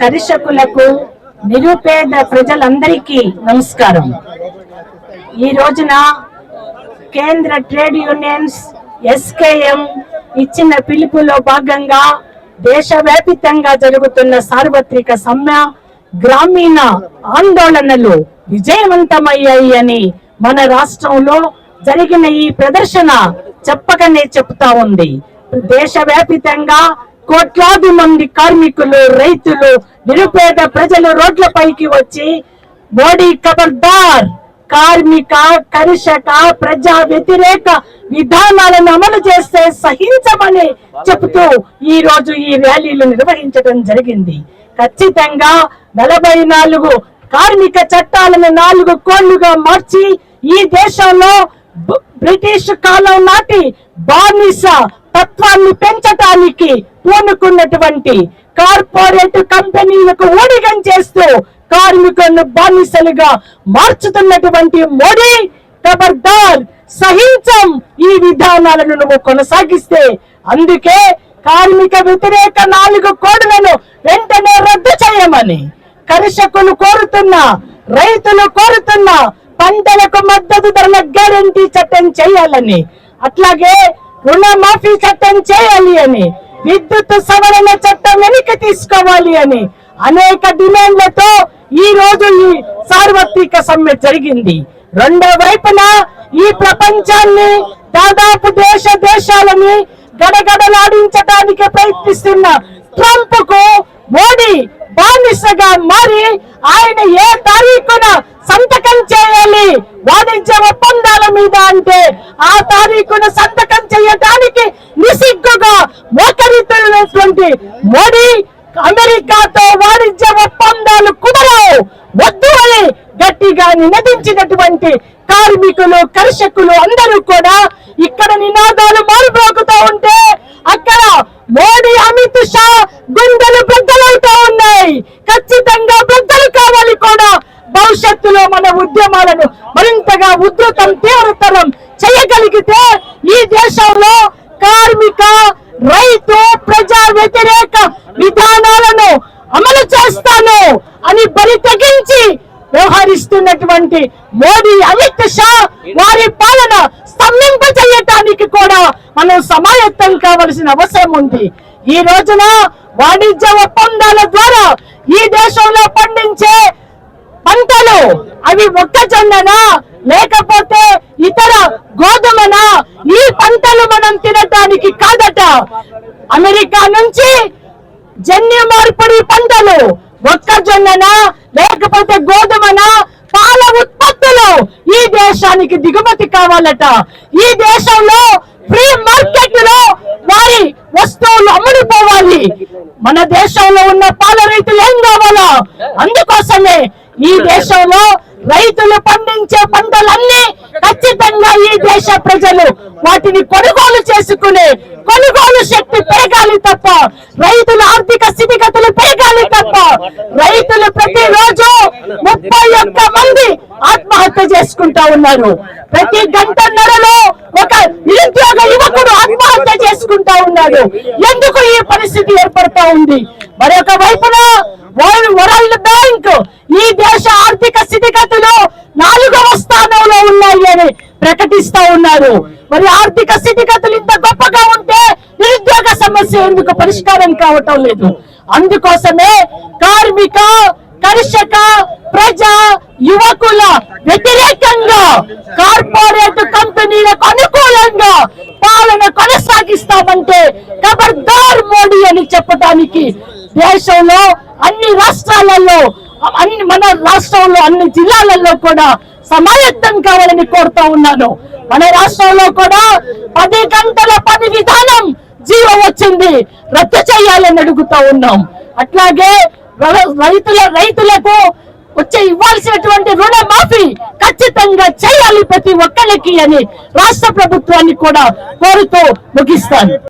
కర్షకులకు నిరుపేద ప్రజలందరికీ నమస్కారం. ఈ రోజున కేంద్ర ట్రేడ్ యూనియన్స్ ఎస్కేఎం ఇచ్చిన పిలుపులో భాగంగా దేశవ్యాపితంగా జరుగుతున్న సార్వత్రిక సమ్మె గ్రామీణ ఆందోళనలు విజయవంతమయ్యాయి అని మన రాష్ట్రంలో జరిగిన ఈ ప్రదర్శన చెప్పకనే చెప్తా ఉంది. దేశవ్యాపితంగా కోట్లాది మంది కార్మికులు రైతులు నిరుపేద ప్రజలు రోడ్లపైకి వచ్చి మోడీ ఖబర్దార్ కార్మిక కర్షక ప్రజా వ్యతిరేక విధానాలను అమలు చేస్తే సహించమని చెబుతూ ఈ రోజు ఈ ర్యాలీలు నిర్వహించడం జరిగింది. ఖచ్చితంగా నలభై నాలుగు కార్మిక చట్టాలను నాలుగు కోళ్ళుగా మార్చి ఈ దేశంలో బ్రిటిష్ కాలం నాటి బానిస తత్వాన్ని పెంచటానికి పూనుకున్నటువంటి కార్పొరేట్ కంపెనీలకు ఊడిగం చేస్తూ కార్మికులను బానిసలుగా మార్చుతున్నటువంటి మోడీ ఖబర్దార్ సహించం ఈ విధానాలను నువ్వు కొనసాగిస్తే. అందుకే కార్మిక వ్యతిరేక నాలుగు కోడులను వెంటనే రద్దు చేయమని కర్షకులు కోరుతున్నా రైతులు కోరుతున్నా పంటలకు మద్దతు ధరల గ్యారంటీ చట్టం చేయాలని అట్లాగే రుణమాఫీ చట్టం చేయాలి అని విద్యుత్ సవరణ చట్టం వెనక్కి తీసుకోవాలి అని అనేక డిమాండ్లతో ఈ రోజు ఈ సార్వత్రిక సమ్మె జరిగింది. రెండో వైపున ఈ ప్రపంచాన్ని దాదాపు దేశ దేశాలని గడగడలాడించడానికి ప్రయత్నిస్తున్న ట్రంప్కు మోడీ బానిసగా మారి ఆయన ఏ తారీఖున సంతకం చేయాలి? వాణిజ్య ఒప్పందాల మీద అంటే ఆ తారీఖున సంతకం చేయడానికి నిసిగ్గుగా మోకరిస్తున్నటువంటి మోడీ అమెరికాతో వాణిజ్య ఒప్పందాలు కుదరవు వద్దు అని గట్టిగా నినదించినటువంటి కార్మికులు కర్షకులు అందరూ కూడా ఇక్కడ నినాదాలు మారుబ్రోకుతూ ఉంటే అక్కడ మోడీ అమిత్ షా గుండెలు బద్దలవుతా ఉన్నాయి ఖచ్చితంగా బద్దలు కావాలి కూడా భవిష్యత్తులో మన ఉద్యమాలను మరింతగా ఉధృతం తీవ్రతరం చేయగలిగితే ఈ దేశంలో కార్మిక రైతు ప్రజా వ్యతిరేక విధానాలను అమలు చేస్తాను అని బలి తెగించి వ్యవహరిస్తున్నటువంటి మోడీ అమిత్ షా వారి పాలన స్తంభింప చేయటానికి కూడా మనం సమాయత్తం కావలసిన అవసరం ఉంది. ఈ రోజున వాణిజ్య ఒప్పందాల ద్వారా ఈ దేశంలో పండించే పంటలు అవి మొక్కజొన్ననా లేకపోతే ఇతర గోధుమనా? ఈ పంటలు మనం తినటానికి కాదట. అమెరికా నుంచి జన్యు మార్పిడి పంటలు మొక్కజొన్ననా లేకపోతే గోధుమనా? పాల ఉత్పత్తులు ఈ దేశానికి దిగుమతి కావాలట. ఈ దేశంలో ఫ్రీ మార్కెట్లో వారి వస్తువులు అమ్ముడుపోవాలి. మన దేశంలో ఉన్న పాల రైతులు ఏం కావాలా? అందుకోసమే ఈ దేశంలో రైతులు పండించే పంటలన్నీ ఖచ్చితంగా ఈ దేశ ప్రజలు వాటిని కొనుగోలు చేసుకునే కొనుగోలు శక్తి పెరగాలి తప్ప రైతుల ఆర్థిక స్థితిగతులు పెరగాలి తప్ప రైతులు ప్రతిరోజు ముప్పై ఒక్క మంది ఆత్మహత్య చేసుకుంటా ఉన్నారు. ప్రతి గంటన్నరలో ఒక నిరుద్యోగ యువకుడు ఆత్మహత్య చేసుకుంటా ఉన్నాడు. ఎందుకు ఈ పరిస్థితి ఏర్పడతా ఉంది? మరొక వైపున ఈ దేశ ఆర్థిక స్థితిగతులు నాలుగవ స్థానంలో ఉన్నాయి అని ప్రకటిస్తా ఉన్నారు. మరి ఆర్థిక స్థితిగతులు ఇంత గొప్పగా ఉంటే నిరుద్యోగ సమస్య ఎందుకు పరిష్కారం కావటం లేదు? అందుకోసమే కార్మిక కర్షక ప్రజా యువకుల వ్యతిరేకంగా కార్పొరేట్ కంపెనీలకు అనుకూలంగా పాలన కొనసాగిస్తామంటే ఖబర్దార్ మోడీ అని చెప్పడానికి దేశంలో అన్ని రాష్ట్రాలలో అన్ని మన రాష్ట్రంలో అన్ని జిల్లాలలో కూడా సమాయత్తం కావాలని కోరుతా ఉన్నాను. మన రాష్ట్రంలో కూడా పది గంటల పని విధానం జీవం వచ్చింది. రద్దు చేయాలని అడుగుతా ఉన్నాం. అట్లాగే రైతుల రైతులకు వచ్చే ఇవ్వాల్సినటువంటి రుణ మాఫీ ఖచ్చితంగా చేయాలి ప్రతి ఒక్కరికి అని రాష్ట్ర ప్రభుత్వాన్ని కూడా కోరుతూ ముగిస్తాను.